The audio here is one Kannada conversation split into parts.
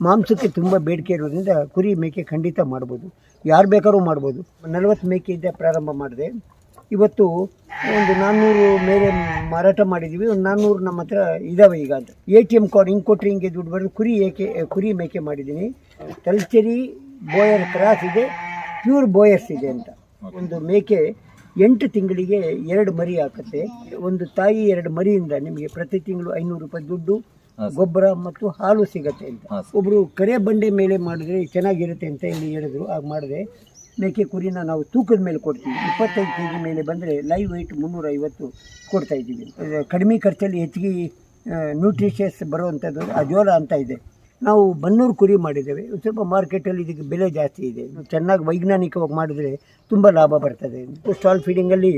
ಮಾಂಸಕ್ಕೆ ತುಂಬ ಬೇಡಿಕೆ ಇರೋದ್ರಿಂದ ಕುರಿ ಮೇಕೆ ಖಂಡಿತ ಮಾಡ್ಬೋದು. ಯಾರು ಬೇಕಾದ್ರೂ ಮಾಡ್ಬೋದು. ನಲವತ್ತು ಮೇಕೆಯಿಂದ ಪ್ರಾರಂಭ ಮಾಡಿದೆ. ಇವತ್ತು ಒಂದು ನಾನ್ನೂರು ಮೇಲೆ ಮಾರಾಟ ಮಾಡಿದ್ದೀವಿ ಒಂದು ನಾನ್ನೂರು ನಮ್ಮ ಹತ್ರ ಇದ್ದಾವೆ ಈಗ ಅಂತ. ಎ ಟಿ ಎಂ ಕಾರ್ಡ್ ಹಿಂಗೆ ಕೊಟ್ಟರೆ ದುಡ್ಡು ಬರೋದು ಕುರಿ ಏಕೆ, ಕುರಿ ಮೇಕೆ ಮಾಡಿದ್ದೀನಿ. ತಲ್ಚೇರಿ ಬೋಯರ್ ಕ್ರಾಸ್ ಇದೆ. ಪ್ಯೂರ್ ಬೋಯರ್ಸ್ ಇದೆ ಅಂತ. ಒಂದು ಮೇಕೆ ಎಂಟು ತಿಂಗಳಿಗೆ ಎರಡು ಮರಿ ಹಾಕುತ್ತೆ. ಒಂದು ತಾಯಿ ಎರಡು ಮರಿಯಿಂದ ನಿಮಗೆ ಪ್ರತಿ ತಿಂಗಳು ಐನೂರು ರೂಪಾಯಿ ದುಡ್ಡು. ಗೊಬ್ಬರ ಮತ್ತು ಹಾಲು ಸಿಗತ್ತೆ ಅಂತ. ಒಬ್ಬರು ಕರೆ ಬಂಡೆ ಮೇಲೆ ಮಾಡಿದ್ರೆ ಚೆನ್ನಾಗಿರುತ್ತೆ ಅಂತ ಇಲ್ಲಿ ಹೇಳಿದ್ರು ಆಗ ಮಾಡಿದೆ. ಮೇಕೆ ಕುರಿನ ನಾವು ತೂಕದ ಮೇಲೆ ಕೊಡ್ತೀವಿ. ಇಪ್ಪತ್ತೈದು ಕೆ ಜಿ ಮೇಲೆ ಬಂದರೆ ಲೈವ್ ವೆಯ್ಟ್ ಮುನ್ನೂರ ಐವತ್ತು ಕೊಡ್ತಾ ಇದ್ದೀವಿ. ಇದು ಕಡಿಮೆ ಖರ್ಚಲ್ಲಿ ಹೆಚ್ಚಿಗೆ ನ್ಯೂಟ್ರಿಷಿಯಸ್ ಬರುವಂಥದ್ದು ಅಜೋಲ ಅಂತ ಇದೆ. ನಾವು ಬನ್ನೂರು ಕುರಿ ಮಾಡಿದ್ದೇವೆ. ಸ್ವಲ್ಪ ಮಾರ್ಕೆಟಲ್ಲಿ ಇದಕ್ಕೆ ಬೆಲೆ ಜಾಸ್ತಿ ಇದೆ. ಚೆನ್ನಾಗಿ ವೈಜ್ಞಾನಿಕವಾಗಿ ಮಾಡಿದರೆ ತುಂಬ ಲಾಭ ಬರ್ತದೆ. ಸ್ಟಾಲ್ ಫೀಡಿಂಗಲ್ಲಿ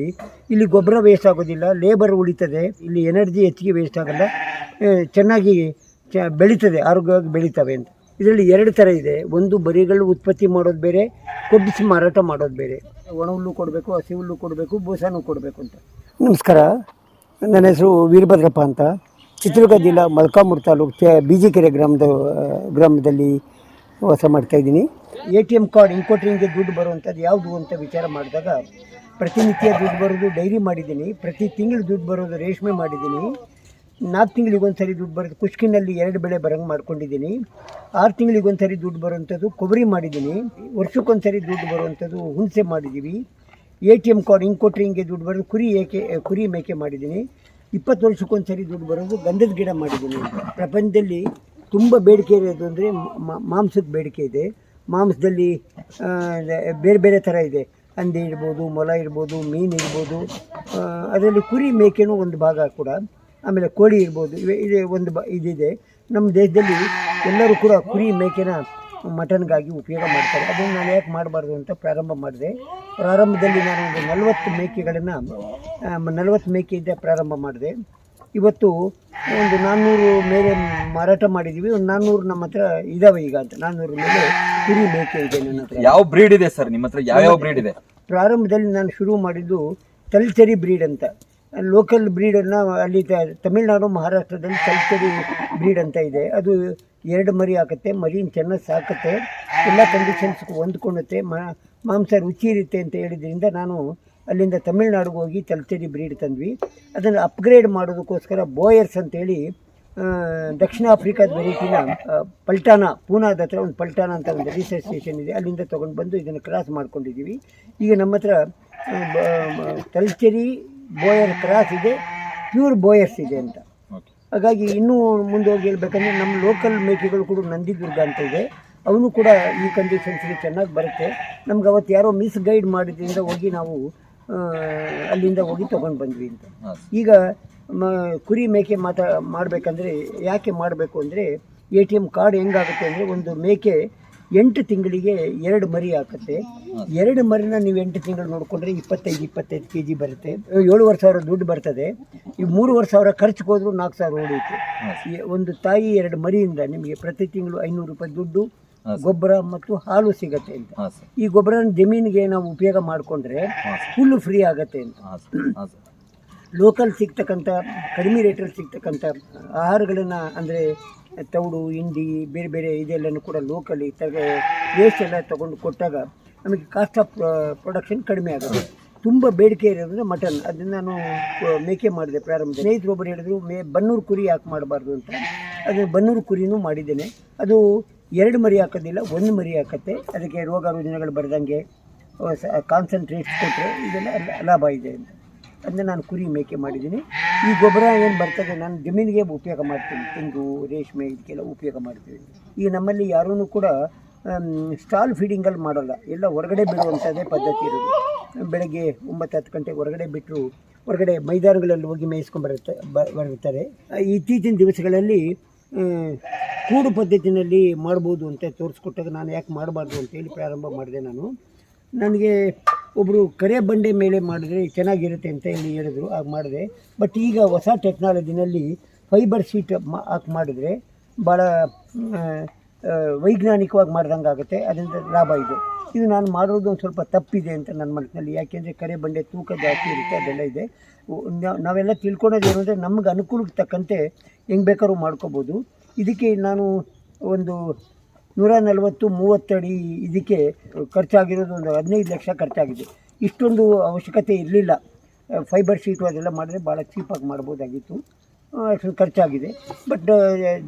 ಇಲ್ಲಿ ಗೊಬ್ಬರ ವೇಸ್ಟ್ ಆಗೋದಿಲ್ಲ ಲೇಬರ್ ಉಳಿತದೆ. ಇಲ್ಲಿ ಎನರ್ಜಿ ಹೆಚ್ಚಿಗೆ ವೇಸ್ಟ್ ಆಗಲ್ಲ. ಚೆನ್ನಾಗಿ ಚ, ಬೆಳೀತದೆ, ಆರೋಗ್ಯವಾಗಿ ಬೆಳೀತವೆ ಅಂತ. ಇದರಲ್ಲಿ ಎರಡು ಥರ ಇದೆ. ಒಂದು ಬರಿಗಳು ಉತ್ಪತ್ತಿ ಮಾಡೋದು ಬೇರೆ, ಕೊಬ್ಬಿಸಿ ಮಾರಾಟ ಮಾಡೋದು ಬೇರೆ. ಒಣ ಹುಲ್ಲು ಕೊಡಬೇಕು ಹಸಿ ಹುಲ್ಲು ಕೊಡಬೇಕು ಬೂಸಾನು ಕೊಡಬೇಕು ಅಂತ. ನಮಸ್ಕಾರ. ನನ್ನ ಹೆಸರು ವೀರಭದ್ರಪ್ಪ ಅಂತ. ಚಿತ್ರದುರ್ಗ ಜಿಲ್ಲಾ ಮಲ್ಕಾಮೂರು ತಾಲೂಕು ಚ ಬೀಜಿಕೆರೆ ಗ್ರಾಮದ, ಗ್ರಾಮದಲ್ಲಿ ವಾಸ ಮಾಡ್ತಾ ಇದ್ದೀನಿ. ಎ ಟಿ ಎಂ ಕಾರ್ಡ್ ಇನ್ಕೋಟ್ರಿಂಗ್ಗೆ ದುಡ್ಡು ಬರುವಂಥದ್ದು ಯಾವುದು ಅಂತ ವಿಚಾರ ಮಾಡಿದಾಗ ಪ್ರತಿನಿತ್ಯ ದುಡ್ಡು ಬರೋದು ಡೈರಿ ಮಾಡಿದ್ದೀನಿ. ಪ್ರತಿ ತಿಂಗಳು ದುಡ್ಡು ಬರೋದು ರೇಷ್ಮೆ ಮಾಡಿದ್ದೀನಿ. ನಾಲ್ಕು ತಿಂಗಳಿಗೊಂದು ಸರಿ ದುಡ್ಡು ಬರೋದು ಕುಷ್ಕಿನಲ್ಲಿ ಎರಡು ಬೆಳೆ ಬರಂಗೆ ಮಾಡ್ಕೊಂಡಿದ್ದೀನಿ. ಆರು ತಿಂಗಳಿಗೊಂದು ಸರಿ ದುಡ್ಡು ಬರುವಂಥದ್ದು ಕೊಬ್ಬರಿ ಮಾಡಿದ್ದೀನಿ. ವರ್ಷಕ್ಕೊಂದು ಸರಿ ದುಡ್ಡು ಬರುವಂಥದ್ದು ಹುಣಸೆ ಮಾಡಿದ್ದೀವಿ. ಎ ಟಿ ಎಂ ಕಾರ್ಡ್ ಹಿಂಗೆ ದುಡ್ಡು ಬರೋದು ಕುರಿ ಏಕೆ, ಕುರಿ ಮೇಕೆ ಮಾಡಿದ್ದೀನಿ. ಇಪ್ಪತ್ತು ವರ್ಷಕ್ಕೊಂದು ಸರಿ ದುಡ್ಡು ಬರೋದು ಗಂಧದ ಗಿಡ ಮಾಡಿದ್ದೀನಿ ಪ್ರಪಂಚದಲ್ಲಿ ತುಂಬ ಬೇಡಿಕೆ ಇರೋದು ಅಂದರೆ ಮಾಂಸದ ಬೇಡಿಕೆ ಇದೆ. ಮಾಂಸದಲ್ಲಿ ಬೇರೆ ಬೇರೆ ಥರ ಇದೆ. ಹಂದಿ ಇರ್ಬೋದು, ಮೊಲ ಇರ್ಬೋದು, ಮೀನು ಇರ್ಬೋದು ಅದರಲ್ಲಿ ಕುರಿ ಮೇಕೆನೂ ಒಂದು ಭಾಗ ಕೂಡ, ಆಮೇಲೆ ಕೋಳಿ ಇರ್ಬೋದು, ಇವೆ, ಇದೆ ಒಂದು ಬ, ಇದಿದೆ. ನಮ್ಮ ದೇಶದಲ್ಲಿ ಎಲ್ಲರೂ ಕೂಡ ಕುರಿ ಮೇಕೆನ ಮಟನ್ಗಾಗಿ ಉಪಯೋಗ ಮಾಡ್ತಾರೆ. ಅದನ್ನು ನಾನು ಯಾಕೆ ಮಾಡಬಾರ್ದು ಅಂತ ಪ್ರಾರಂಭ ಮಾಡಿದೆ. ಪ್ರಾರಂಭದಲ್ಲಿ ನಾನು ಒಂದು ನಲವತ್ತು ಮೇಕೆಗಳನ್ನು ನಲವತ್ತು ಮೇಕೆಯಿಂದ ಪ್ರಾರಂಭ ಮಾಡಿದೆ. ಇವತ್ತು ಒಂದು ನಾನ್ನೂರು ಮೇಲೆ ಮಾರಾಟ ಮಾಡಿದ್ದೀವಿ ಒಂದು ನಾನ್ನೂರು ನಮ್ಮ ಹತ್ರ ಇದಾವೆ ಈಗ ಅಂತ. ನಾನ್ನೂರು ಮೇಲೆ ಕುರಿ ಮೇಕೆ ಇದೆ ನನ್ನ ಹತ್ರ. ಯಾವ ಬ್ರೀಡ್ ಇದೆ ಸರ್? ನಿಮ್ಮ ಹತ್ರ ಯಾವ ಯಾವ ಬ್ರೀಡ್ ಇದೆ? ಪ್ರಾರಂಭದಲ್ಲಿ ನಾನು ಶುರು ಮಾಡಿದ್ದು ತಲ್ಚರಿ ಬ್ರೀಡ್ ಅಂತ. ಲೋಕಲ್ ಬ್ರೀಡನ್ನು ಅಲ್ಲಿ ತಮಿಳುನಾಡು ತಮಿಳ್ನಾಡು ಮಹಾರಾಷ್ಟ್ರದಲ್ಲಿ ತಲ್ಚರಿ ಬ್ರೀಡ್ ಅಂತ ಇದೆ. ಅದು ಎರಡು ಮರಿ ಹಾಕುತ್ತೆ ಮರಿನ ಚೆನ್ನಾಗಿ ಸಾಕುತ್ತೆ, ಎಲ್ಲ ಕಂಡೀಷನ್ಸ್ಗೂ ಹೊಂದ್ಕೊಳ್ಳುತ್ತೆ ಮಾಂಸ ರುಚಿ ಇರುತ್ತೆ ಅಂತ ಹೇಳಿದ್ರಿಂದ ನಾನು ಅಲ್ಲಿಂದ ತಮಿಳ್ನಾಡಿಗೆ ಹೋಗಿ ತಲ್ಚರಿ ಬ್ರೀಡ್ ತಂದ್ವಿ. ಅದನ್ನು ಅಪ್ಗ್ರೇಡ್ ಮಾಡೋದಕ್ಕೋಸ್ಕರ ಬೋಯರ್ಸ್ ಅಂತೇಳಿ ದಕ್ಷಿಣ ಆಫ್ರಿಕಾದ ವೆರೈಟಿನ ಪಲ್ಟಾನ, ಪೂನಾದ ಹತ್ರ ಒಂದು ಪಲ್ಟಾನ ಅಂತ ಒಂದು ರಿಸರ್ಚ್ ಸ್ಟೇಷನ್ ಇದೆ. ಅಲ್ಲಿಂದ ತೊಗೊಂಡು ಬಂದು ಇದನ್ನು ಕ್ರಾಸ್ ಮಾಡ್ಕೊಂಡಿದ್ದೀವಿ. ಈಗ ನಮ್ಮ ಹತ್ರ ತಲ್ಚೇರಿ ಬೋಯರ್ ಕ್ರಾಸ್ ಇದೆ ಪ್ಯೂರ್ ಬೋಯರ್ಸ್ ಇದೆ ಅಂತ. ಹಾಗಾಗಿ ಇನ್ನೂ ಮುಂದೆ ಹೋಗಿ ಹೇಳ್ಬೇಕಂದ್ರೆ ನಮ್ಮ ಲೋಕಲ್ ಮೇಕೆಗಳು ಕೂಡ ನಂದಿದುರ್ಗ ಅಂತ ಇದೆ. ಅವನು ಕೂಡ ಈ ಕಂಡೀಷನ್ಸ್ಗೆ ಚೆನ್ನಾಗಿ ಬರುತ್ತೆ. ನಮ್ಗೆ ಅವತ್ತು ಯಾರೋ ಮಿಸ್ ಗೈಡ್ ಮಾಡಿದ್ರಿಂದ ಹೋಗಿ ನಾವು ಅಲ್ಲಿಂದ ಹೋಗಿ ತೊಗೊಂಡು ಬಂದ್ವಿ ಅಂತ. ಈಗ ಮ ಕುರಿ ಮೇಕೆ ಮಾತಾ ಮಾಡಬೇಕಂದ್ರೆ ಯಾಕೆ ಮಾಡಬೇಕು ಅಂದರೆ ಎ ಟಿ ಎಂ ಕಾರ್ಡ್ ಹೆಂಗಾಗುತ್ತೆ ಅಂದರೆ ಒಂದು ಮೇಕೆ ಎಂಟು ತಿಂಗಳಿಗೆ ಎರಡು ಮರಿ ಹಾಕುತ್ತೆ. ಎರಡು ಮರಿನ ನೀವು ಎಂಟು ತಿಂಗಳು ನೋಡಿಕೊಂಡ್ರೆ ಇಪ್ಪತ್ತೈದು ಇಪ್ಪತ್ತೈದು ಕೆ ಜಿ ಬರುತ್ತೆ. ಏಳುವರೆ ಸಾವಿರ ದುಡ್ಡು ಬರ್ತದೆ. ಈ ಮೂರುವರೆ ಸಾವಿರ ಖರ್ಚಿಗೆ ಹೋದರೂ ನಾಲ್ಕು ಸಾವಿರ ಉಳಿಯುತ್ತೆ ಒಂದು ತಾಯಿ ಎರಡು ಮರಿಯಿಂದ ನಿಮಗೆ ಪ್ರತಿ ತಿಂಗಳು ಐನೂರು ರೂಪಾಯಿ ದುಡ್ಡು ಗೊಬ್ಬರ ಮತ್ತು ಹಾಲು ಸಿಗತ್ತೆ ಅಂತ. ಈ ಗೊಬ್ಬರ ಜಮೀನಿಗೆ ನಾವು ಉಪಯೋಗ ಮಾಡಿಕೊಂಡ್ರೆ ಫುಲ್ ಫುಲ್ಲು ಫ್ರೀ ಆಗತ್ತೆ ಅಂತ. ಲೋಕಲ್ ಸಿಗ್ತಕ್ಕಂಥ ಕಡಿಮೆ ರೇಟಲ್ಲಿ ಸಿಗ್ತಕ್ಕಂಥ ಆಹಾರಗಳನ್ನು ಅಂದರೆ ತೌಡು, ಹಿಂಡಿ, ಬೇರೆ ಬೇರೆ ಇದೆಲ್ಲನೂ ಕೂಡ ಲೋಕಲಿ ತಗ ವೇಸ್ಟ್ ಎಲ್ಲ ತೊಗೊಂಡು ಕೊಟ್ಟಾಗ ನಮಗೆ ಕಾಸ್ಟ್ ಆಫ್ ಪ್ರೊಡಕ್ಷನ್ ಕಡಿಮೆ ಆಗುತ್ತೆ. ತುಂಬ ಬೇಡಿಕೆ ಇರೋದ್ರಿಂದ ಮಟನ್ ಅದನ್ನು ನಾನು ಮೇಕೆ ಮಾಡಿದೆ ಪ್ರಾರಂಭ ಸ್ನೇಹಿತರು ಒಬ್ಬರು ಹೇಳಿದ್ರು, ಮೇ, ಬನ್ನೂರು ಕುರಿ ಯಾಕೆ ಮಾಡಬಾರ್ದು? ಅಂತ. ಅದು ಬನ್ನೂರು ಕುರಿನೂ ಮಾಡಿದ್ದೇನೆ. ಅದು ಎರಡು ಮರಿ ಹಾಕೋದಿಲ್ಲ, ಒಂದು ಮರಿ ಹಾಕತ್ತೆ. ಅದಕ್ಕೆ ರೋಗ ರುಜಿನಗಳು ಬರದಂಗೆ ಕಾನ್ಸಂಟ್ರೇಟ್ಸ್ ಕೊಟ್ಟರೆ ಇದೆಲ್ಲ ಲಾಭ ಇದೆ ಅಂತ. ಅದನ್ನ ನಾನು ಕುರಿ ಮೇಕೆ ಮಾಡಿದ್ದೀನಿ. ಈ ಗೊಬ್ಬರ ಏನು ಬರ್ತದೆ, ನಾನು ಜಮೀನಿಗೆ ಉಪಯೋಗ ಮಾಡ್ತೀನಿ. ತೆಂಗು, ರೇಷ್ಮೆ ಇದಕ್ಕೆಲ್ಲ ಉಪಯೋಗ ಮಾಡ್ತೀವಿ. ಈ ನಮ್ಮಲ್ಲಿ ಯಾರೂ ಕೂಡ ಸ್ಟಾಲ್ ಫೀಡಿಂಗಲ್ಲಿ ಮಾಡೋಲ್ಲ. ಎಲ್ಲ ಹೊರಗಡೆ ಬಿಡುವಂಥದ್ದೇ ಪದ್ಧತಿ ಇರೋದು. ಬೆಳಗ್ಗೆ ಒಂಬತ್ತು ಹತ್ತು ಗಂಟೆಗೆ ಹೊರಗಡೆ ಬಿಟ್ಟರು ಹೊರಗಡೆ ಮೈದಾನಗಳಲ್ಲಿ ಹೋಗಿ ಮೇಯಿಸ್ಕೊಂಡ್ಬರುತ್ತೆ ಬ, ಬರುತ್ತಾರೆ. ಇತ್ತೀಚಿನ ದಿವಸಗಳಲ್ಲಿ ಕೂಡು ಪದ್ಧತಿನಲ್ಲಿ ಮಾಡ್ಬೋದು ಅಂತ ತೋರಿಸ್ಕೊಟ್ಟಾಗ ನಾನು ಯಾಕೆ ಮಾಡಬಾರ್ದು ಅಂತೇಳಿ ಪ್ರಾರಂಭ ಮಾಡಿದೆ ನಾನು. ನನಗೆ ಒಬ್ಬರು ಕರೆ ಬಂಡೆ ಮೇಲೆ ಮಾಡಿದ್ರೆ ಚೆನ್ನಾಗಿರುತ್ತೆ ಅಂತ ಹೇಳಿ ಹೇಳಿದ್ರು ಆಗ ಮಾಡಿದೆ. ಬಟ್ ಈಗ ಹೊಸ ಟೆಕ್ನಾಲಜಿನಲ್ಲಿ ಫೈಬರ್ ಶೀಟ್ ಮಾ, ಹಾಕಿ ಮಾಡಿದರೆ ಭಾಳ ವೈಜ್ಞಾನಿಕವಾಗಿ ಮಾಡ್ದಂಗೆ ಆಗುತ್ತೆ, ಅದರಿಂದ ಲಾಭ ಇದೆ. ಇದು ನಾನು ಮಾಡೋದು ಒಂದು ಸ್ವಲ್ಪ ತಪ್ಪಿದೆ ಅಂತ ನನ್ನ ಮನಸ್ಸಿನಲ್ಲಿ. ಯಾಕೆಂದರೆ ಕರೆ ಬಂಡೆ ತೂಕ ಜಾಸ್ತಿ ಇರುತ್ತೆ, ಅದೆಲ್ಲ ಇದೆ. ನಾವೆಲ್ಲ ತಿಳ್ಕೊಳೋದು ಏನು ಅಂದರೆ ನಮ್ಗೆ ಅನುಕೂಲಕ್ಕೆ ತಕ್ಕಂತೆ ಹೆಂಗೆ ಬೇಕಾದ್ರೂ ಮಾಡ್ಕೋಬೋದು. ಇದಕ್ಕೆ ನಾನು ಒಂದು ನೂರ ನಲವತ್ತು ಮೂವತ್ತಡಿ ಇದಕ್ಕೆ ಖರ್ಚಾಗಿರೋದು ಒಂದು ಹದಿನೈದು ಲಕ್ಷ ಖರ್ಚಾಗಿದೆ. ಇಷ್ಟೊಂದು ಅವಶ್ಯಕತೆ ಇರಲಿಲ್ಲ. ಫೈಬರ್ ಶೀಟು ಅದೆಲ್ಲ ಮಾಡಿದ್ರೆ ಭಾಳ ಚೀಪಾಗಿ ಮಾಡ್ಬೋದಾಗಿತ್ತು. ಅಷ್ಟೊಂದು ಖರ್ಚಾಗಿದೆ. ಬಟ್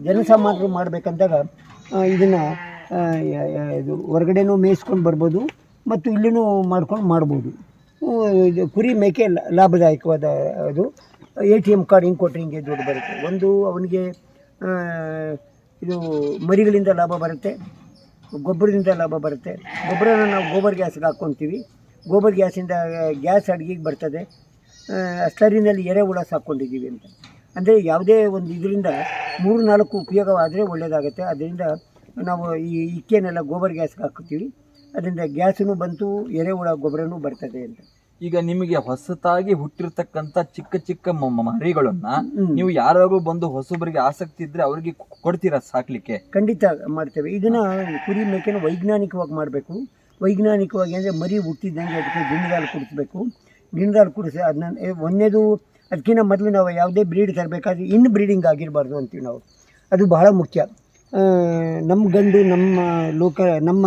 ಜನಸಾಮಾನ್ಯರು ಮಾಡಬೇಕಂದಾಗ ಇದನ್ನು ಇದು ಹೊರಗಡೆನೂ ಮೇಯಿಸ್ಕೊಂಡು ಬರ್ಬೋದು, ಮತ್ತು ಇಲ್ಲಿನೂ ಮಾಡ್ಕೊಂಡು ಮಾಡ್ಬೋದು. ಇದು ಕುರಿ ಮೇಕೆ ಲಾಭದಾಯಕವಾದ, ಅದು. ಎ ಟಿ ಎಂ ಕಾರ್ಡ್ ಹಿಂಗೆ ಕೊಟ್ಟರೆ ಹಿಂಗೆ ದುಡ್ಡು ಬರುತ್ತೆ. ಒಂದು ಅವನಿಗೆ ಇದು ಮರಿಗಳಿಂದ ಲಾಭ ಬರುತ್ತೆ, ಗೊಬ್ಬರದಿಂದ ಲಾಭ ಬರುತ್ತೆ. ಗೊಬ್ಬರನ ನಾವು ಗೋಬರ್ ಗ್ಯಾಸ್ಗೆ ಹಾಕ್ಕೊತೀವಿ ಗೋಬರ್ ಗ್ಯಾಸಿಂದ ಗ್ಯಾಸ್ ಅಡುಗೆಗೆ ಬರ್ತದೆ. ಸ್ಲರಿನಲ್ಲಿ ಎರೆಹುಳ ಸಾಕ್ಕೊಂಡಿದ್ದೀವಿ ಅಂತ. ಅಂದರೆ ಯಾವುದೇ ಒಂದು ಇದರಿಂದ ಮೂರು ನಾಲ್ಕು ಉಪಯೋಗವಾದರೆ ಒಳ್ಳೆಯದಾಗುತ್ತೆ ಅದರಿಂದ ನಾವು ಈ ಇಕ್ಕೆನೆಲ್ಲ ಗೋಬರ್ ಗ್ಯಾಸ್ಗೆ ಹಾಕ್ತೀವಿ ಅದರಿಂದ ಗ್ಯಾಸೂ ಬಂತು ಎರೆಹುಳ ಗೊಬ್ಬರನೂ ಬರ್ತದೆ ಅಂತ. ಈಗ ನಿಮಗೆ ಹೊಸತಾಗಿ ಹುಟ್ಟಿರ್ತಕ್ಕಂತ ಚಿಕ್ಕ ಚಿಕ್ಕ ಮರಿಗಳನ್ನ ನೀವು ಯಾರಾದ್ರೂ ಬಂದು ಹೊಸಬರಿಗೆ ಆಸಕ್ತಿ ಇದ್ರೆ ಅವರಿಗೆ ಕೊಡ್ತೀರಾ ಸಾಕ್ಲಿಕ್ಕೆ? ಖಂಡಿತ ಮಾಡ್ತೇವೆ. ಇದನ್ನ ಕುರಿ ಮೇಕೆನ ವೈಜ್ಞಾನಿಕವಾಗಿ ಮಾಡಬೇಕು. ವೈಜ್ಞಾನಿಕವಾಗಿ ಅಂದರೆ ಮರಿ ಹುಟ್ಟಿದಂಗೆ ಅದಕ್ಕೆ ಗಿಣ್ಣದಾಲು ಕುಡಿಸ್ಬೇಕು. ಗಿಣ್ಣದಾಲು ಕುಡಿಸಿ ಅದನ್ನ ಒಂದೇದು ಅದಕ್ಕಿಂತ ಮೊದಲು ನಾವು ಯಾವುದೇ ಬ್ರೀಡ್ ತರಬೇಕಾದ್ರೆ ಇನ್ ಬ್ರೀಡಿಂಗ್ ಆಗಿರಬಾರ್ದು ಅಂತೀವಿ ನಾವು. ಅದು ಬಹಳ ಮುಖ್ಯ. ನಮ್ಮ ಗಂಡು ನಮ್ಮ ಲೋಕ ನಮ್ಮ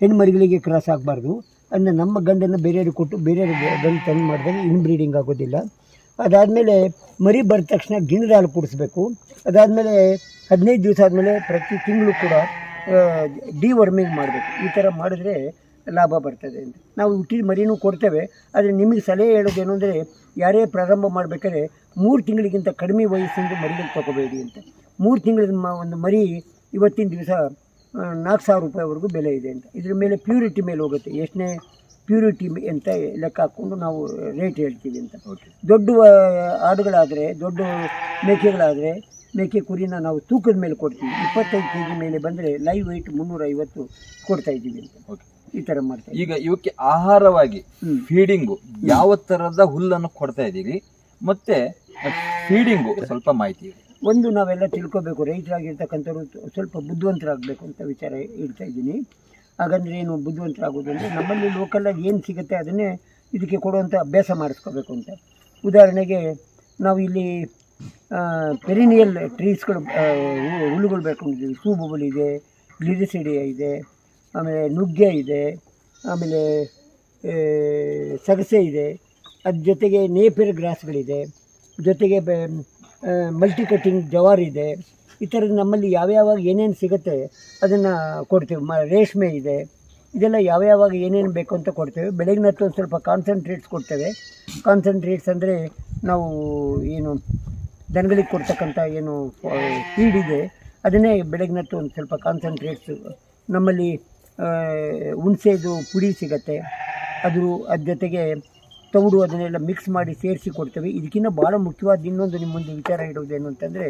ಹೆಣ್ಣು ಮರಿಗಳಿಗೆ ಕ್ರಾಸ್ ಆಗಬಾರ್ದು. ಅದನ್ನ ನಮ್ಮ ಗಂಡನ್ನು ಬೇರೆಯವ್ರಿಗೆ ಕೊಟ್ಟು ಬೇರೆಯವ್ರಿಗೆ ಗಂಡು ತಂದು ಮಾಡಿದಾಗ ಇನ್ ಬ್ರೀಡಿಂಗ್ ಆಗೋದಿಲ್ಲ. ಅದಾದಮೇಲೆ ಮರಿ ಬರೆದ ತಕ್ಷಣ ಗಿಣ್ಣದ ಹಾಲು ಕುಡಿಸ್ಬೇಕು. ಅದಾದಮೇಲೆ ಹದಿನೈದು ದಿವಸ ಆದಮೇಲೆ ಪ್ರತಿ ತಿಂಗಳು ಕೂಡ ಡಿವರ್ಮಿಂಗ್ ಮಾಡಬೇಕು. ಈ ಥರ ಮಾಡಿದ್ರೆ ಲಾಭ ಬರ್ತದೆ ಅಂತ. ನಾವು ಹುಟ್ಟಿದ ಮರಿನೂ ಕೊಡ್ತೇವೆ, ಆದರೆ ನಿಮಗೆ ಸಲಹೆ ಹೇಳೋದೇನು ಅಂದರೆ, ಯಾರೇ ಪ್ರಾರಂಭ ಮಾಡಬೇಕಾದ್ರೆ ಮೂರು ತಿಂಗಳಿಗಿಂತ ಕಡಿಮೆ ವಯಸ್ಸಿಂದ ಮರಿಗಳು ತಗೋಬೇಡಿ ಅಂತ. ಮೂರು ತಿಂಗಳ ಒಂದು ಮರಿ ಇವತ್ತಿನ ದಿವಸ ನಾಲ್ಕು ಸಾವಿರ ರೂಪಾಯಿವರೆಗೂ ಬೆಲೆ ಇದೆ ಅಂತ. ಇದ್ರ ಮೇಲೆ ಪ್ಯೂರಿಟಿ ಮೇಲೆ ಹೋಗುತ್ತೆ. ಎಷ್ಟನೇ ಪ್ಯೂರಿಟಿ ಅಂತ ಲೆಕ್ಕ ಹಾಕ್ಕೊಂಡು ನಾವು ರೇಟ್ ಹೇಳ್ತೀವಿ ಅಂತ. ದೊಡ್ಡ ಆಡುಗಳಾದರೆ ದೊಡ್ಡ ಮೇಕೆಗಳಾದರೆ ಮೇಕೆ ಕುರಿನ ನಾವು ತೂಕದ ಮೇಲೆ ಕೊಡ್ತೀವಿ. ಇಪ್ಪತ್ತೈದು ಕೆ ಜಿ ಮೇಲೆ ಬಂದರೆ ಲೈವ್ ವೆಯ್ಟ್ ಮುನ್ನೂರೈವತ್ತು ಕೊಡ್ತಾ ಇದ್ದೀವಿ ಅಂತ. ಓಕೆ ಈ ಥರ ಮಾಡ್ತೀವಿ ಈಗ ಇವಕ್ಕೆ ಆಹಾರವಾಗಿ. ಫೀಡಿಂಗು ಯಾವ ಥರದ ಹುಲ್ಲನ್ನು ಕೊಡ್ತಾ ಇದ್ದೀವಿ ಮತ್ತು ಫೀಡಿಂಗು ಸ್ವಲ್ಪ ಮಾಹಿತಿ ಹೇಳಿ. ಒಂದು ನಾವೆಲ್ಲ ತಿಳ್ಕೊಬೇಕು. ರೈತರಾಗಿರ್ತಕ್ಕಂಥವ್ರು ಸ್ವಲ್ಪ ಬುದ್ಧಿವಂತರಾಗಬೇಕು ಅಂತ ವಿಚಾರ ಇಡ್ತಾ ಇದ್ದೀನಿ. ಹಾಗಂದ್ರೆ ಏನು ಬುದ್ಧಿವಂತರಾಗೋದು ಅಂದರೆ ನಮ್ಮಲ್ಲಿ ಲೋಕಲಾಗಿ ಏನು ಸಿಗುತ್ತೆ ಅದನ್ನೇ ಇದಕ್ಕೆ ಕೊಡುವಂಥ ಅಭ್ಯಾಸ ಮಾಡಿಸ್ಕೋಬೇಕು ಅಂತ. ಉದಾಹರಣೆಗೆ ನಾವು ಇಲ್ಲಿ ಪೆರಿನಿಯಲ್ ಟ್ರೀಸ್ಗಳು ಹುಲ್ಲುಗಳು ಬೆಳ್ಕೊಂಡಿದ್ದೀವಿ. ಸೂಬುಬಲ್ ಇದೆ ಗ್ಲಿರಿಸಿಡಿಯ ಇದೆ, ಆಮೇಲೆ ನುಗ್ಗೆ ಇದೆ, ಆಮೇಲೆ ಸಗಸೆ ಇದೆ. ಅದ್ರ ಜೊತೆಗೆ ನೇಪಿಯರ್ ಗ್ರಾಸ್ಗಳಿದೆ ಜೊತೆಗೆ ಮಲ್ಟಿ ಕಟ್ಟಿಂಗ್ ಜವಾರಿ ಇದೆ. ಈ ಥರದ್ದು ನಮ್ಮಲ್ಲಿ ಯಾವ್ಯಾವಾಗ ಏನೇನು ಸಿಗುತ್ತೆ ಅದನ್ನು ಕೊಡ್ತೀವಿ. ಮ, ರೇಷ್ಮೆ ಇದೆ. ಇದೆಲ್ಲ ಯಾವ್ಯಾವಾಗ ಏನೇನು ಬೇಕು ಅಂತ ಕೊಡ್ತೇವೆ. ಬೆಳಗಿನ ಹೊತ್ತು ಒಂದು ಸ್ವಲ್ಪ ಕಾನ್ಸಂಟ್ರೇಟ್ಸ್ ಕೊಡ್ತೇವೆ. ಕಾನ್ಸಂಟ್ರೇಟ್ಸ್ ಅಂದರೆ ನಾವು ಏನು ದನಗಳಿಗೆ ಕೊಡ್ತಕ್ಕಂಥ ಏನು ಫೀಡ್ ಇದೆ. ಅದನ್ನೇ ಬೆಳಗಿನ ಹೊತ್ತು ಒಂದು ಸ್ವಲ್ಪ ಕಾನ್ಸಂಟ್ರೇಟ್ಸ್ ನಮ್ಮಲ್ಲಿ ಹುಣಸೇದು ಪುಡಿ ಸಿಗತ್ತೆ. ಅದು ಅದ್ರ ಜೊತೆಗೆ ತೌಡು ಅದನ್ನೆಲ್ಲ ಮಿಕ್ಸ್ ಮಾಡಿ ಸೇರಿಸಿ ಕೊಡ್ತೇವೆ. ಇದಕ್ಕಿಂತ ಭಾಳ ಮುಖ್ಯವಾದ ಇನ್ನೊಂದು ನಿಮ್ಮ ಮುಂದೆ ವಿಚಾರ ಇಡುವುದೇನು ಅಂತಂದರೆ,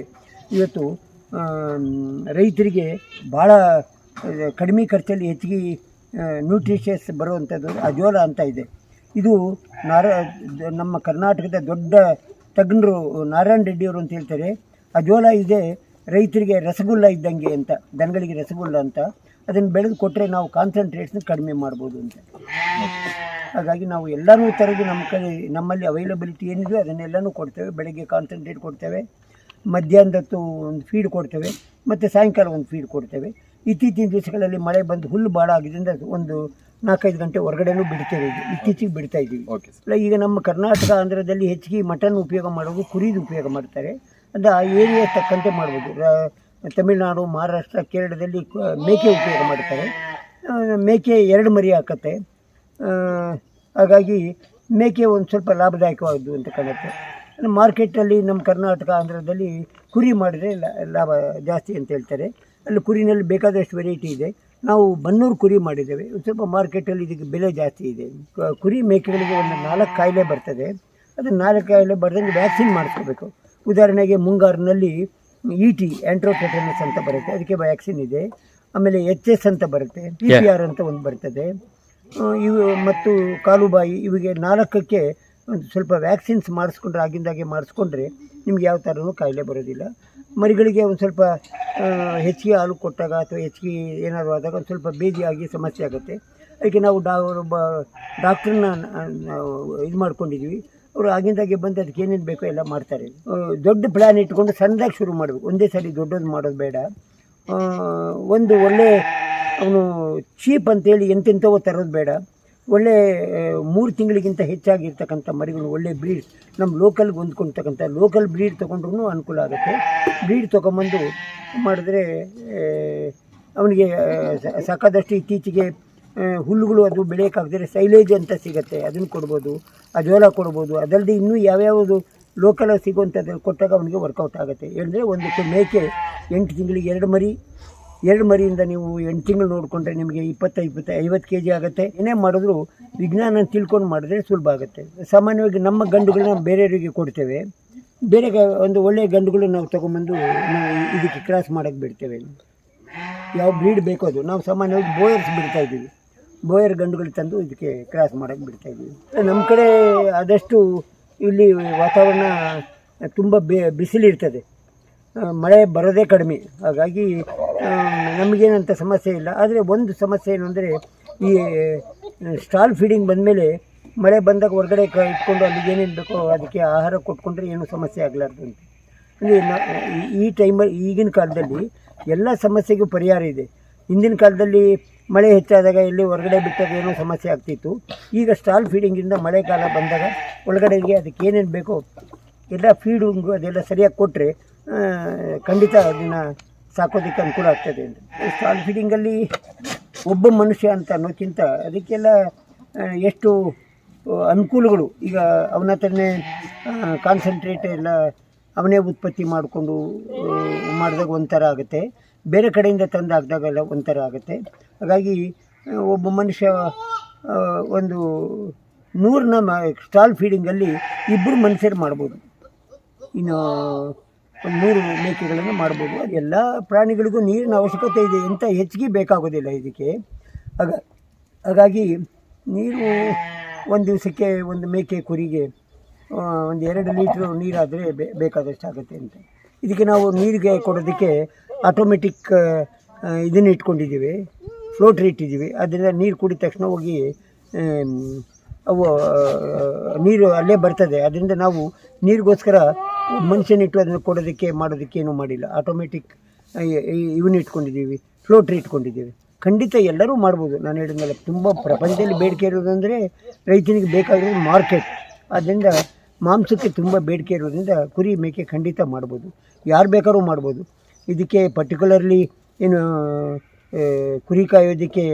ಇವತ್ತು ರೈತರಿಗೆ ಭಾಳ ಕಡಿಮೆ ಖರ್ಚಲ್ಲಿ ಹೆಚ್ಚಿಗೆ ನ್ಯೂಟ್ರಿಷಿಯಸ್ ಬರುವಂಥದ್ದು ಅಜೋಲ ಅಂತ ಇದೆ. ಇದು ನಾರ, ನಮ್ಮ ಕರ್ನಾಟಕದ ದೊಡ್ಡ ತಜ್ಞರು ನಾರಾಯಣ ರೆಡ್ಡಿಯವರು ಅಂತ ಹೇಳ್ತಾರೆ, ಅಜೋಲ ಇದೆ, ರೈತರಿಗೆ ರಸಗುಲ್ಲ ಇದ್ದಂಗೆ ಅಂತ, ದನಗಳಿಗೆ ರಸಗುಲ್ಲ ಅಂತ. ಅದನ್ನು ಬೆಳೆದು ಕೊಟ್ಟರೆ ನಾವು ಕಾನ್ಸಂಟ್ರೇಟ್ಸ್ನ ಕಡಿಮೆ ಮಾಡ್ಬೋದು ಅಂತ. ಹಾಗಾಗಿ ನಾವು ಎಲ್ಲನೂ ಥರದ್ದು ನಮ್ಮ ಕಡೆ ನಮ್ಮಲ್ಲಿ ಅವೈಲಬಿಲಿಟಿ ಏನಿದೆ ಅದನ್ನೆಲ್ಲನೂ ಕೊಡ್ತೇವೆ. ಬೆಳಗ್ಗೆ ಕಾನ್ಸಂಟ್ರೇಟ್ ಕೊಡ್ತೇವೆ. ಮಧ್ಯಾಹ್ನದತ್ತು ಒಂದು ಫೀಡ್ ಕೊಡ್ತೇವೆ. ಮತ್ತು ಸಾಯಂಕಾಲ ಒಂದು ಫೀಡ್ ಕೊಡ್ತೇವೆ. ಇತ್ತೀಚಿನ ದಿವಸಗಳಲ್ಲಿ ಮಳೆ ಬಂದು ಹುಲ್ಲು ಭಾಳ ಆಗಿದ್ದರಿಂದ ಒಂದು ನಾಲ್ಕೈದು ಗಂಟೆ ಹೊರಗಡೆನೂ ಬಿಡ್ತೇವೆ ಈಗ. ಇತ್ತೀಚೆಗೆ ಬಿಡ್ತಾ ಇದ್ದೀವಿ. ಓಕೆ ಈಗ ನಮ್ಮ ಕರ್ನಾಟಕ ಆಂಧ್ರದಲ್ಲಿ ಹೆಚ್ಚಿಗೆ ಮಟನ್ ಉಪಯೋಗ ಮಾಡೋದು ಕುರಿದು ಉಪಯೋಗ ಮಾಡ್ತಾರೆ. ಅಂದರೆ ಆ ಏರಿಯಾ ತಕ್ಕಂತೆ ಮಾಡ್ಬೋದು. ರ- ತಮಿಳುನಾಡು, ಮಹಾರಾಷ್ಟ್ರ, ಕೇರಳದಲ್ಲಿ ಮೇಕೆ ಉಪಯೋಗ ಮಾಡ್ತಾರೆ. ಮೇಕೆ ಎರಡು ಮರಿ ಹಾಕತ್ತೆ. ಹಾಗಾಗಿ ಮೇಕೆ ಒಂದು ಸ್ವಲ್ಪ ಲಾಭದಾಯಕವಾದ್ದು ಅಂತ ಕಾಣುತ್ತೆ. ಮಾರ್ಕೆಟಲ್ಲಿ ನಮ್ಮ ಕರ್ನಾಟಕ, ಆಂಧ್ರದಲ್ಲಿ ಕುರಿ ಮಾಡಿದ್ರೆ ಲಾಭ ಜಾಸ್ತಿ ಅಂತ ಹೇಳ್ತಾರೆ. ಅಲ್ಲಿ ಕುರಿನಲ್ಲಿ ಬೇಕಾದಷ್ಟು ವೆರೈಟಿ ಇದೆ. ನಾವು ಬನ್ನೂರು ಕುರಿ ಮಾಡಿದ್ದೇವೆ. ಸ್ವಲ್ಪ ಮಾರ್ಕೆಟಲ್ಲಿ ಇದಕ್ಕೆ ಬೆಲೆ ಜಾಸ್ತಿ ಇದೆ. ಕುರಿ ಮೇಕೆಗಳಿಗೆ ಒಂದು ನಾಲ್ಕು ಕಾಯಿಲೆ ಬರ್ತದೆ. ಅದು ನಾಲ್ಕು ಕಾಯಿಲೆ ಬರ್ದಂಗೆ ವ್ಯಾಕ್ಸಿನ್ ಮಾಡಿಸ್ಕೋಬೇಕು. ಉದಾಹರಣೆಗೆ ಮುಂಗಾರಿನಲ್ಲಿ ಇ ಟಿ ಆ್ಯಂಟ್ರೋಟೆಟನಸ್ ಅಂತ ಬರುತ್ತೆ. ಅದಕ್ಕೆ ವ್ಯಾಕ್ಸಿನ್ ಇದೆ. ಆಮೇಲೆ ಎಚ್ ಎಸ್ ಅಂತ ಬರುತ್ತೆ. ಪಿ ಪಿ ಆರ್ ಅಂತ ಒಂದು ಬರ್ತದೆ. ಇವು ಮತ್ತು ಕಾಲುಬಾಯಿ ಇವಿಗೆ ನಾಲ್ಕಕ್ಕೆ ಒಂದು ಸ್ವಲ್ಪ ವ್ಯಾಕ್ಸಿನ್ಸ್ ಮಾಡಿಸ್ಕೊಂಡ್ರೆ ಆಗಿಂದಾಗೆ ಮಾಡಿಸ್ಕೊಂಡ್ರೆ ನಿಮ್ಗೆ ಯಾವ ಥರನೂ ಕಾಯಿಲೆ ಬರೋದಿಲ್ಲ. ಮರಿಗಳಿಗೆ ಒಂದು ಸ್ವಲ್ಪ ಹೆಚ್ಚಿಗೆ ಹಾಲು ಕೊಟ್ಟಾಗ ಅಥವಾ ಹೆಚ್ಚಿಗೆ ಏನಾದರೂ ಆದಾಗ ಒಂದು ಸ್ವಲ್ಪ ಬೇದಿಯಾಗಿ ಸಮಸ್ಯೆ ಆಗುತ್ತೆ. ಅದಕ್ಕೆ ನಾವು ಡಾ ಒಬ್ಬ ಡಾಕ್ಟ್ರನ್ನ ನಾವು ಇದು ಮಾಡ್ಕೊಂಡಿದ್ದೀವಿ ಅವರು ಆಗಿಂದಾಗೆ ಬಂದು ಅದಕ್ಕೆ ಏನೇನು ಬೇಕೋ ಎಲ್ಲ ಮಾಡ್ತಾರೆ. ದೊಡ್ಡ ಪ್ಲ್ಯಾನ್ ಇಟ್ಕೊಂಡು ಸಣ್ಣದಾಗಿ ಶುರು ಮಾಡಬೇಕು. ಒಂದೇ ಸಾರಿ ದೊಡ್ಡದು ಮಾಡೋದು ಬೇಡ. ಒಂದು ಒಳ್ಳೆ ಅವನು ಚೀಪ್ ಅಂತೇಳಿ ಎಂತೆಂಥವೋ ತರೋದು ಬೇಡ. ಒಳ್ಳೆ ಮೂರು ತಿಂಗಳಿಗಿಂತ ಹೆಚ್ಚಾಗಿರ್ತಕ್ಕಂಥ ಮರಿಗಳು, ಒಳ್ಳೆ ಬ್ರೀಡ್ ನಮ್ಮ ಲೋಕಲ್ಗೆ ಹೊಂದ್ಕೊಳ್ತಕ್ಕಂಥ ಲೋಕಲ್ ಬ್ರೀಡ್ ತೊಗೊಂಡ್ರೂ ಅನುಕೂಲ ಆಗುತ್ತೆ. ಬ್ರೀಡ್ ತೊಗೊಂಬಂದು ಮಾಡಿದ್ರೆ ಅವನಿಗೆ ಸಾಕಾದಷ್ಟು ಇತ್ತೀಚೆಗೆ ಹುಲ್ಲುಗಳು ಅದು ಬೆಳೆಯೋಕ್ಕಾಗದರೆ ಸೈಲೇಜ್ ಅಂತ ಸಿಗುತ್ತೆ, ಅದನ್ನು ಕೊಡ್ಬೋದು ಅಜೋಲ ಕೊಡ್ಬೋದು ಅದಲ್ಲದೆ ಇನ್ನೂ ಯಾವ್ಯಾವುದು ಲೋಕಲಾಗಿ ಸಿಗುವಂಥದ್ದು ಕೊಟ್ಟಾಗ ಅವನಿಗೆ ವರ್ಕೌಟ್ ಆಗುತ್ತೆ. ಅಂದರೆ ಒಂದು ಕೆ- ಮೇಕೆ ಎಂಟು ತಿಂಗಳಿಗೆ ಎರಡು ಮರಿ, ಎರಡು ಮರಿಯಿಂದ ನೀವು ಎಂಟು ತಿಂಗಳು ನೋಡಿಕೊಂಡ್ರೆ ನಿಮಗೆ ಇಪ್ಪತ್ತೈದು ಇಪ್ಪತ್ತು, ಐವತ್ತು ಕೆ ಜಿ ಆಗುತ್ತೆ. ಏನೇ ಮಾಡಿದ್ರು ವಿಜ್ಞಾನ ತಿಳ್ಕೊಂಡು ಮಾಡಿದ್ರೆ ಸುಲಭ ಆಗುತ್ತೆ. ಸಾಮಾನ್ಯವಾಗಿ ನಮ್ಮ ಗಂಡುಗಳನ್ನ ಬೇರೆಯವರಿಗೆ ಕೊಡ್ತೇವೆ. ಬೇರೆ ಒಂದು ಒಳ್ಳೆಯ ಗಂಡುಗಳು ನಾವು ತೊಗೊಂಬಂದು ಇದಕ್ಕೆ ಕ್ರಾಸ್ ಮಾಡೋಕ್ಕೆ ಬಿಡ್ತೇವೆ. ಯಾವ ಬ್ರೀಡ್ ಬೇಕೋ ಅದು. ನಾವು ಸಾಮಾನ್ಯವಾಗಿ ಬೋಯರ್ಸ್ ಬಿಡ್ತಾ ಇದ್ದೀವಿ. ಬೋಯರ್ ಗಂಡುಗಳು ತಂದು ಇದಕ್ಕೆ ಕ್ರಾಸ್ ಮಾಡೋಕ್ಕೆ ಬಿಡ್ತಾ ಇದ್ದೀವಿ ನಮ್ಮ ಕಡೆ ಆದಷ್ಟು ಇಲ್ಲಿ ವಾತಾವರಣ ತುಂಬ ಬಿಸಿಲಿರ್ತದೆ. ಮಳೆ ಬರೋದೇ ಕಡಿಮೆ. ಹಾಗಾಗಿ ನಮಗೇನಂತ ಸಮಸ್ಯೆ ಇಲ್ಲ. ಆದರೆ ಒಂದು ಸಮಸ್ಯೆ ಏನು ಅಂದರೆ, ಈ ಸ್ಟಾಲ್ ಫೀಡಿಂಗ್ ಬಂದಮೇಲೆ ಮಳೆ ಬಂದಾಗ ಹೊರಗಡೆ ಕ, ಇಟ್ಕೊಂಡು ಅಲ್ಲಿಗೆ ಏನೇನು ಬೇಕೋ ಅದಕ್ಕೆ ಆಹಾರ ಕೊಟ್ಕೊಂಡ್ರೆ ಏನೂ ಸಮಸ್ಯೆ ಆಗಲಾರ್ದು ಅಂತ. ಅಂದರೆ ಈ ಟೈಮಲ್ಲಿ, ಈಗಿನ ಕಾಲದಲ್ಲಿ ಎಲ್ಲ ಸಮಸ್ಯೆಗೂ ಪರಿಹಾರ ಇದೆ. ಹಿಂದಿನ ಕಾಲದಲ್ಲಿ ಮಳೆ ಹೆಚ್ಚಾದಾಗ ಎಲ್ಲಿ ಹೊರಗಡೆ ಬಿಟ್ಟಾಗ ಏನೋ ಸಮಸ್ಯೆ ಆಗ್ತಿತ್ತು. ಈಗ ಸ್ಟಾಲ್ ಫೀಡಿಂಗಿಂದ ಮಳೆಗಾಲ ಬಂದಾಗ ಒಳಗಡೆಗೆ ಅದಕ್ಕೆ ಏನೇನು ಬೇಕೋ ಎಲ್ಲ ಫೀಡಿಂಗು ಅದೆಲ್ಲ ಸರಿಯಾಗಿ ಕೊಟ್ಟರೆ ಖಂಡಿತ ಅದನ್ನು ಸಾಕೋದಕ್ಕೆ ಅನುಕೂಲ ಆಗ್ತದೆ ಅಂತ. ಸ್ಟಾಲ್ ಫೀಡಿಂಗಲ್ಲಿ ಒಬ್ಬ ಮನುಷ್ಯ ಅಂತ ಅನ್ನೋಕ್ಕಿಂತ ಅದಕ್ಕೆಲ್ಲ ಎಷ್ಟು ಅನುಕೂಲಗಳು. ಈಗ ಅವನ ಹತ್ರನೇ ಕಾನ್ಸಂಟ್ರೇಟ್ ಎಲ್ಲ ಅವನೇ ಉತ್ಪತ್ತಿ ಮಾಡಿಕೊಂಡು ಮಾಡಿದಾಗ ಒಂಥರ ಆಗುತ್ತೆ. ಬೇರೆ ಕಡೆಯಿಂದ ತಂದು ಹಾಕಿದಾಗೆಲ್ಲ ಒಂಥರ ಆಗುತ್ತೆ. ಹಾಗಾಗಿ ಒಬ್ಬ ಮನುಷ್ಯ ಒಂದು ನೂರನ್ನ ಮ, ಸ್ಟಾಲ್ ಫೀಡಿಂಗಲ್ಲಿ ಇಬ್ಬರು ಮನುಷ್ಯರು ಮಾಡ್ಬೋದು. ಇನ್ನು ಒಂದು ನೂರು ಮೇಕೆಗಳನ್ನು ಮಾಡ್ಬೋದು. ಅದೆಲ್ಲ ಪ್ರಾಣಿಗಳಿಗೂ ನೀರಿನ ಅವಶ್ಯಕತೆ ಇದೆ ಅಂತ ಹೆಚ್ಚಿಗೆ ಬೇಕಾಗೋದಿಲ್ಲ ಇದಕ್ಕೆ. ಹಾಗ ಹಾಗಾಗಿ ನೀರು ಒಂದು ದಿವಸಕ್ಕೆ ಒಂದು ಮೇಕೆ ಕುರಿಗೆ ಒಂದು ಎರಡು ಲೀಟ್ರ್ ನೀರಾದರೆ ಬೇಕಾದಷ್ಟು ಆಗುತ್ತೆ ಅಂತ. ಇದಕ್ಕೆ ನಾವು ನೀರಿಗೆ ಕೊಡೋದಕ್ಕೆ ಆಟೋಮೆಟಿಕ್ ಇದನ್ನು ಇಟ್ಕೊಂಡಿದ್ದೀವಿ. ಫ್ಲೋಟ್ರ್ ಇಟ್ಟಿದ್ದೀವಿ ಅದರಿಂದ ನೀರು ಕುಡಿದ ತಕ್ಷಣ ಹೋಗಿ ಅವು ನೀರು ಅಲ್ಲೇ ಬರ್ತದೆ. ಅದರಿಂದ ನಾವು ನೀರಿಗೋಸ್ಕರ ಮನುಷ್ಯನಿಟ್ಟು ಅದನ್ನು ಕೊಡೋದಕ್ಕೆ, ಮಾಡೋದಕ್ಕೆ ಏನೂ ಮಾಡಿಲ್ಲ. ಆಟೋಮೆಟಿಕ್ ಇವನ್ನ ಇಟ್ಕೊಂಡಿದ್ದೀವಿ. ಫ್ಲೋಟ್ರ್ ಇಟ್ಕೊಂಡಿದ್ದೀವಿ. ಖಂಡಿತ ಎಲ್ಲರೂ ಮಾಡ್ಬೋದು. ನಾನು ಹೇಳಿದ್ಮೇಲೆ ತುಂಬ ಪ್ರಪಂಚದಲ್ಲಿ ಬೇಡಿಕೆ ಇರೋದಂದರೆ ರೈತನಿಗೆ ಬೇಕಾಗಿರೋದು ಮಾರ್ಕೆಟ್ ಆದ್ದರಿಂದ ಮಾಂಸಕ್ಕೆ ತುಂಬ ಬೇಡಿಕೆ ಇರೋದ್ರಿಂದ ಕುರಿ ಮೇಕೆ ಖಂಡಿತ ಮಾಡ್ಬೋದು. ಯಾರು ಬೇಕಾದ್ರೂ ಮಾಡ್ಬೋದು. ಇದಕ್ಕೆ ಪರ್ಟಿಕ್ಯುಲರ್ಲಿ ಏನು ಕುರಿ ಕಾಯೋದಕ್ಕೆ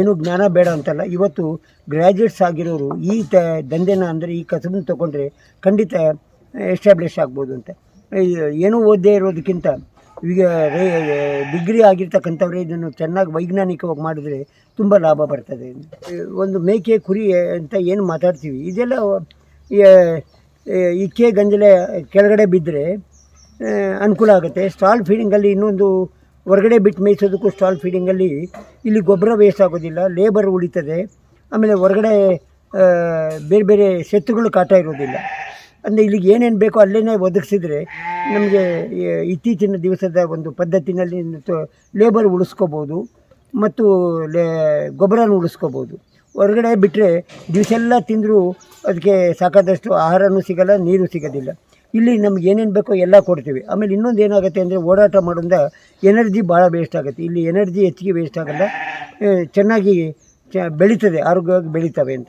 ಏನು ಜ್ಞಾನ ಬೇಡ ಅಂತಲ್ಲ. ಇವತ್ತು ಗ್ರ್ಯಾಜುಯೇಟ್ಸ್ ಆಗಿರೋರು ಈ ತ ದಂಧೆನ ಅಂದರೆ ಈ ಕಸಬನ್ನು ತೊಗೊಂಡ್ರೆ ಖಂಡಿತ ಎಸ್ಟಾಬ್ಲಿಷ್ ಆಗ್ಬೋದು ಅಂತ. ಏನು ಓದದೇ ಇರೋದಕ್ಕಿಂತ ಈಗ ಡಿಗ್ರಿ ಆಗಿರ್ತಕ್ಕಂಥವ್ರೆ ಇದನ್ನು ಚೆನ್ನಾಗಿ ವೈಜ್ಞಾನಿಕವಾಗಿ ಮಾಡಿದ್ರೆ ತುಂಬ ಲಾಭ ಬರ್ತದೆ. ಒಂದು ಮೇಕೆ ಕುರಿ ಅಂತ ಏನು ಮಾತಾಡ್ತೀವಿ ಇದೆಲ್ಲ ಈ, ಇಕ್ಕೆ ಗಂಜಲೆ ಕೆಳಗಡೆ ಬಿದ್ದರೆ ಅನುಕೂಲ ಆಗುತ್ತೆ. ಸ್ಟಾಲ್ ಫೀಡಿಂಗಲ್ಲಿ ಇನ್ನೊಂದು ಹೊರಗಡೆ ಬಿಟ್ಟು ಮೇಯಿಸೋದಕ್ಕೂ ಸ್ಟಾಲ್ ಫೀಡಿಂಗಲ್ಲಿ ಇಲ್ಲಿ ಗೊಬ್ಬರ ವೇಸ್ಟ್ ಆಗೋದಿಲ್ಲ ಲೇಬರ್ ಉಳಿತದೆ. ಆಮೇಲೆ ಹೊರಗಡೆ ಬೇರೆ ಬೇರೆ ಶತ್ರುಗಳು ಕಾಟ ಇರೋದಿಲ್ಲ. ಅಂದರೆ ಇಲ್ಲಿಗೆ ಏನೇನು ಬೇಕೋ ಅಲ್ಲೇ ಒದಗಿಸಿದ್ರೆ ನಮಗೆ ಇತ್ತೀಚಿನ ದಿವಸದ ಒಂದು ಪದ್ಧತಿನಲ್ಲಿ ಲೇಬರ್ ಉಳಿಸ್ಕೋಬೋದು ಮತ್ತು ಲೇ, ಗೊಬ್ಬರನ ಉಳಿಸ್ಕೋಬೋದು. ಹೊರಗಡೆ ಬಿಟ್ಟರೆ ದಿವಸೆಲ್ಲ ತಿಂದರೂ ಅದಕ್ಕೆ ಸಾಕಾದಷ್ಟು ಆಹಾರವೂ ಸಿಗಲ್ಲ, ನೀರು ಸಿಗೋದಿಲ್ಲ. ಇಲ್ಲಿ ನಮ್ಗೆ ಏನೇನು ಬೇಕೋ ಎಲ್ಲ ಕೊಡ್ತೀವಿ. ಆಮೇಲೆ ಇನ್ನೊಂದು ಏನಾಗುತ್ತೆ ಅಂದರೆ ಓಡಾಟ ಮಾಡೋದ್ರಿಂದ ಎನರ್ಜಿ ಭಾಳ ವೇಸ್ಟ್ ಆಗುತ್ತೆ. ಇಲ್ಲಿ ಎನರ್ಜಿ ಹೆಚ್ಚಿಗೆ ವೇಸ್ಟ್ ಆಗಲ್ಲ. ಚೆನ್ನಾಗಿ ಚ, ಬೆಳೀತದೆ, ಆರೋಗ್ಯವಾಗಿ ಬೆಳೀತವೆ ಅಂತ.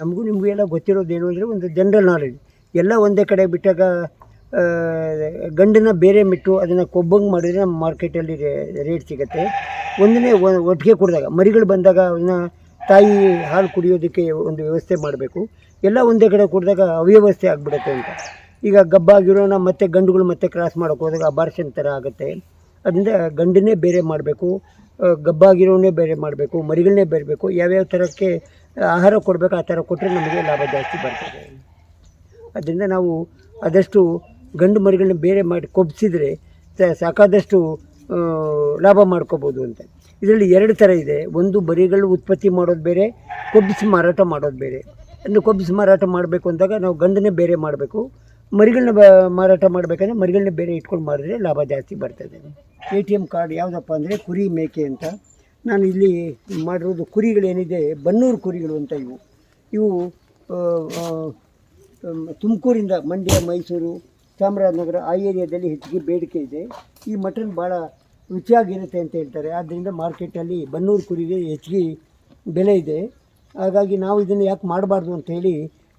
ನಮಗೂ ನಿಮಗೂ ಎಲ್ಲ ಏನು ಅಂದರೆ ಒಂದು ಜನರಲ್ ನಾಲೆಜ್ ಎಲ್ಲ ಒಂದೇ ಕಡೆ ಬಿಟ್ಟಾಗ ಗಂಡನ್ನ ಬೇರೆ ಬಿಟ್ಟು ಅದನ್ನು ಕೊಬ್ಬಂಗೆ ಮಾಡಿದರೆ ನಮ್ಮ ಮಾರ್ಕೆಟಲ್ಲಿ ರೇಟ್ ಸಿಗುತ್ತೆ. ಒಂದನೇ ಒಟ್ಟಿಗೆ ಕುಡಿದಾಗ, ಮರಿಗಳು ಬಂದಾಗ ಅದನ್ನ ತಾಯಿ ಹಾಲು ಕುಡಿಯೋದಕ್ಕೆ ಒಂದು ವ್ಯವಸ್ಥೆ ಮಾಡಬೇಕು. ಎಲ್ಲ ಒಂದೇ ಕಡೆ ಕುಡಿದಾಗ ಅವ್ಯವಸ್ಥೆ ಆಗಿಬಿಡುತ್ತೆ ಅಂತ. ಈಗ ಗಬ್ಬಾಗಿರೋನ ಮತ್ತೆ ಗಂಡುಗಳು ಮತ್ತೆ ಕ್ರಾಸ್ ಮಾಡೋಕೆ ಹೋದಾಗ ಅಬಾರ್ಷನ್ ಥರ ಆಗುತ್ತೆ. ಅದರಿಂದ ಗಂಡನ್ನೇ ಬೇರೆ ಮಾಡಬೇಕು ಗಬ್ಬಾಗಿರೋನೇ ಬೇರೆ ಮಾಡಬೇಕು ಮರಿಗಳನ್ನೇ ಬೇರಬೇಕು, ಯಾವ್ಯಾವ ಥರಕ್ಕೆ ಆಹಾರ ಕೊಡಬೇಕು ಆ ಥರ ಕೊಟ್ಟರೆ ನಮಗೆ ಲಾಭ ಜಾಸ್ತಿ ಬರ್ತದೆ. ಅದರಿಂದ ನಾವು ಆದಷ್ಟು ಗಂಡು ಮರಿಗಳನ್ನ ಬೇರೆ ಮಾಡಿ ಕೊಬ್ಬಿಸಿದರೆ ಸಾಕಾದಷ್ಟು ಲಾಭ ಮಾಡ್ಕೋಬೋದು ಅಂತ. ಇದರಲ್ಲಿ ಎರಡು ಥರ ಇದೆ. ಒಂದು ಮರಿಗಳು ಉತ್ಪತ್ತಿ ಮಾಡೋದು ಬೇರೆ, ಕೊಬ್ಬಿಸಿ ಮಾರಾಟ ಮಾಡೋದು ಬೇರೆ. ಅಂದರೆ ಕೊಬ್ಬಿಸಿ ಮಾರಾಟ ಮಾಡಬೇಕು ಅಂದಾಗ ನಾವು ಗಂಡನ್ನೇ ಬೇರೆ ಮಾಡಬೇಕು. ಮರಿಗಳನ್ನ ಬ ಮಾರಾಟ ಮಾಡಬೇಕಂದ್ರೆ ಮರಿಗಳನ್ನ ಬೇರೆ ಇಟ್ಕೊಂಡು ಮಾರಿದ್ರೆ ಲಾಭ ಜಾಸ್ತಿ ಬರ್ತದೆ ಎ ಟಿ ಎಂ ಕಾರ್ಡ್ ಯಾವುದಪ್ಪ ಅಂದರೆ ಕುರಿ ಮೇಕೆ ಅಂತ. ನಾನು ಇಲ್ಲಿ ಮಾಡಿರೋದು ಕುರಿಗಳೇನಿದೆ ಬನ್ನೂರು ಕುರಿಗಳು ಅಂತ ಇವು. ಇವು ತುಮಕೂರಿಂದ ಮಂಡ್ಯ ಮೈಸೂರು ಚಾಮರಾಜನಗರ ಆ ಏರಿಯಾದಲ್ಲಿ ಹೆಚ್ಚಿಗೆ ಬೇಡಿಕೆ ಇದೆ. ಈ ಮಟನ್ ಭಾಳ ರುಚಿಯಾಗಿರುತ್ತೆ ಅಂತ ಹೇಳ್ತಾರೆ. ಆದ್ದರಿಂದ ಮಾರ್ಕೆಟಲ್ಲಿ ಬನ್ನೂರು ಕುರಿಗೆ ಹೆಚ್ಚಿಗೆ ಬೆಲೆ ಇದೆ. ಹಾಗಾಗಿ ನಾವು ಇದನ್ನು ಯಾಕೆ ಮಾಡಬಾರ್ದು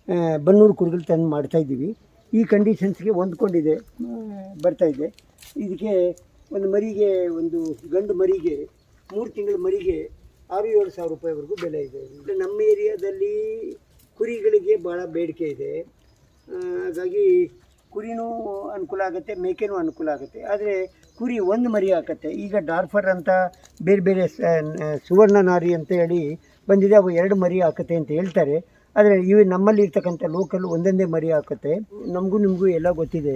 ಆ, ಬನ್ನೂರು ಕುರಿಗಳು ತಂದು ಮಾಡ್ತಾಯಿದ್ದೀವಿ ಈ ಕಂಡೀಷನ್ಸ್ಗೆ ಹೊಂದ್ಕೊಂಡಿದೆ. ಬರ್ತಾಯಿದೆ ಬರ್ತಾ ಇದೆ. ಇದಕ್ಕೆ ಒಂದು ಮರಿಗೆ, ಒಂದು ಗಂಡು ಮರಿಗೆ, ಮೂರು ತಿಂಗಳ ಮರಿಗೆ ಆರು ಏಳು ಸಾವಿರ ರೂಪಾಯಿವರೆಗೂ ಬೆಲೆ ಇದು. ನಮ್ಮ ಏರಿಯಾದಲ್ಲಿ ಕುರಿಗಳಿಗೆ ಭಾಳ ಬೇಡಿಕೆ ಇದೆ. ಹಾಗಾಗಿ ಕುರಿನೂ ಅನುಕೂಲ ಆಗುತ್ತೆ, ಮೇಕೆನೂ ಅನುಕೂಲ ಆಗುತ್ತೆ. ಆದರೆ ಕುರಿ ಒಂದು ಮರಿ ಹಾಕತ್ತೆ. ಈಗ ಡಾರ್ಫರ್ ಅಂತ ಬೇರೆ ಬೇರೆ ಸುವರ್ಣ ನಾರಿ ಅಂತ ಹೇಳಿ ಬಂದಿದೆ. ಅವು ಎರಡು ಮರಿ ಹಾಕುತ್ತೆ ಅಂತ ಹೇಳ್ತಾರೆ. ಆದರೆ ಇವು ನಮ್ಮಲ್ಲಿ ಇರ್ತಕ್ಕಂಥ ಲೋಕಲ್ ಒಂದೊಂದೇ ಮರಿ ಹಾಕುತ್ತೆ. ನಮಗೂ ನಿಮಗೂ ಎಲ್ಲ ಗೊತ್ತಿದೆ.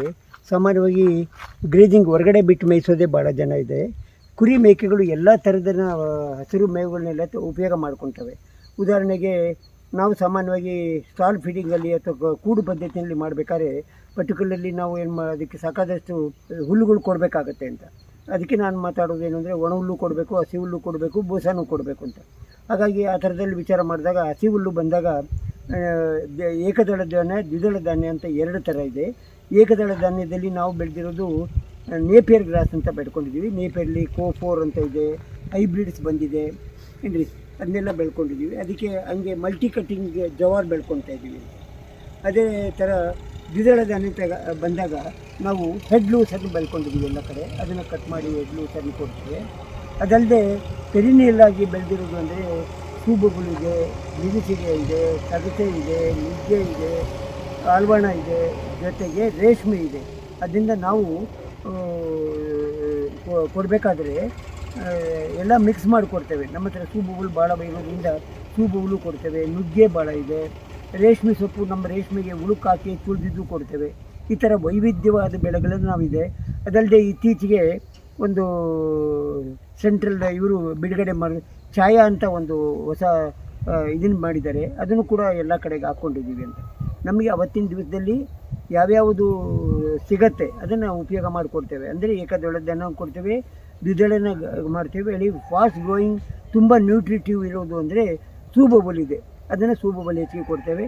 ಸಾಮಾನ್ಯವಾಗಿ ಗ್ರೇಜಿಂಗ್ ಹೊರಗಡೆ ಬಿಟ್ಟು ಮೇಯಿಸೋದೇ ಭಾಳ ಜನ ಇದೆ. ಕುರಿ ಮೇಕೆಗಳು ಎಲ್ಲ ಥರದ ಹಸಿರು ಮೇವುಗಳನ್ನೆಲ್ಲ ಉಪಯೋಗ ಮಾಡ್ಕೊತವೆ ಉದಾಹರಣೆಗೆ ನಾವು ಸಾಮಾನ್ಯವಾಗಿ ಸ್ಟಾಲ್ ಫೀಡಿಂಗಲ್ಲಿ ಅಥವಾ ಕೂಡು ಪದ್ಧತಿಯಲ್ಲಿ ಮಾಡಬೇಕಾದ್ರೆ ಪರ್ಟಿಕ್ಯುಲರ್ಲಿ ನಾವು ಏನು ಅದಕ್ಕೆ ಸಾಕಾದಷ್ಟು ಹುಲ್ಲುಗಳು ಕೊಡಬೇಕಾಗತ್ತೆ ಅಂತ. ಅದಕ್ಕೆ ನಾನು ಮಾತಾಡೋದು ಏನು ಅಂದರೆ ಒಣ ಹುಲ್ಲು ಕೊಡಬೇಕು, ಹಸಿ ಹುಲ್ಲು ಕೊಡಬೇಕು ಬೂಸಾನು ಕೊಡಬೇಕು ಅಂತ. ಹಾಗಾಗಿ ಆ ಥರದಲ್ಲಿ ವಿಚಾರ ಮಾಡಿದಾಗ ಹಸಿ ಹುಲ್ಲು ಬಂದಾಗ ಏಕದಳ ಧಾನ್ಯ, ದ್ವಿದಳ ಧಾನ್ಯ ಅಂತ ಎರಡು ಥರ ಇದೆ. ಏಕದಳ ಧಾನ್ಯದಲ್ಲಿ ನಾವು ಬೆಳೆದಿರೋದು ನೇಪಿಯರ್ ಗ್ರಾಸ್ ಅಂತ ಬೆಳ್ಕೊಂಡಿದ್ದೀವಿ. ನೇಪಿಯರ್ಲಿ ಕೋ ಫೋರ್ ಅಂತ ಇದೆ, ಹೈಬ್ರಿಡ್ಸ್ ಬಂದಿದೆ. ಏನ್ರಿ? ಅದನ್ನೆಲ್ಲ ಬೆಳ್ಕೊಂಡಿದ್ದೀವಿ. ಅದಕ್ಕೆ ಹಂಗೆ ಮಲ್ಟಿ ಕಟ್ಟಿಂಗ್ ಜವಾರ್ ಬೆಳ್ಕೊತಾ ಇದ್ದೀವಿ. ಅದೇ ಥರ ದ್ವಿದಳ ಧಾನ್ಯ ತಗ ಬಂದಾಗ ನಾವು ಹೆಡ್ ಲೂಸನ್ನು ಬೆಳ್ಕೊಂಡಿದ್ದೀವಿ ಎಲ್ಲ ಕಡೆ. ಅದನ್ನು ಕಟ್ ಮಾಡಿ ಹೆಡ್ ಲೂಸನ್ನು ಕೊಡ್ತೇವೆ. ಅದಲ್ಲದೆ ಪೆರಿನಿಯಲ್ಲಾಗಿ ಬೆಳೆದಿರೋದು ಅಂದರೆ ಸೂಬುಗಳಿದೆ ಮಿರಿಚಿಗೆ ಇದೆ ತಗತೆ ಇದೆ, ನುಗ್ಗೆ ಇದೆ ಆಲ್ವಣ ಇದೆ, ಜೊತೆಗೆ ರೇಷ್ಮೆ ಇದೆ. ಅದರಿಂದ ನಾವು ಕೊಡಬೇಕಾದ್ರೆ ಎಲ್ಲ ಮಿಕ್ಸ್ ಮಾಡಿ ಕೊಡ್ತೇವೆ ನಮ್ಮ ಹತ್ರ ಸೂಬುಗಳು ಭಾಳ ಬೈರೋದ್ರಿಂದ ಸೂಬುಗಳು ಕೊಡ್ತೇವೆ, ನುಗ್ಗೆ ಭಾಳ ಇದೆ. ರೇಷ್ಮೆ ಸೊಪ್ಪು ನಮ್ಮ ರೇಷ್ಮೆಗೆ ಹುಳುಕಾಕಿ ತುಳಿದಿದ್ದು ಕೊಡ್ತೇವೆ. ಈ ಥರ ವೈವಿಧ್ಯವಾದ ಬೆಳೆಗಳನ್ನು ನಾವಿದೆ. ಅದಲ್ಲದೆ ಇತ್ತೀಚೆಗೆ ಒಂದು ಸೆಂಟ್ರಲ್ ಇವರು ಬಿಡುಗಡೆ ಮಾಡಿ, ಛಾಯಾ ಅಂತ ಒಂದು ಹೊಸ ಇದನ್ನು ಮಾಡಿದ್ದಾರೆ. ಅದನ್ನು ಕೂಡ ಎಲ್ಲ ಕಡೆಗೆ ಹಾಕ್ಕೊಂಡಿದ್ದೀವಿ ಅಂತ. ನಮಗೆ ಅವತ್ತಿನ ದಿವಸದಲ್ಲಿ ಯಾವ್ಯಾವುದು ಸಿಗತ್ತೆ ಅದನ್ನು ಉಪಯೋಗ ಮಾಡಿಕೊಡ್ತೇವೆ. ಅಂದರೆ ಏಕದಳದನ್ನು ಕೊಡ್ತೇವೆ, ದ್ವಿದಳನ ಮಾಡ್ತೇವೆ. ಹೇಳಿ ಫಾಸ್ಟ್ ಗ್ರೋಯಿಂಗ್ ತುಂಬ ನ್ಯೂಟ್ರಿಟಿವ್ ಇರೋದು ಅಂದರೆ ಸೂಬಬಲ್ ಇದೆ ಅದನ್ನು ಬಲಿ ಹೆಚ್ಚಿಗೆ ಕೊಡ್ತೇವೆ.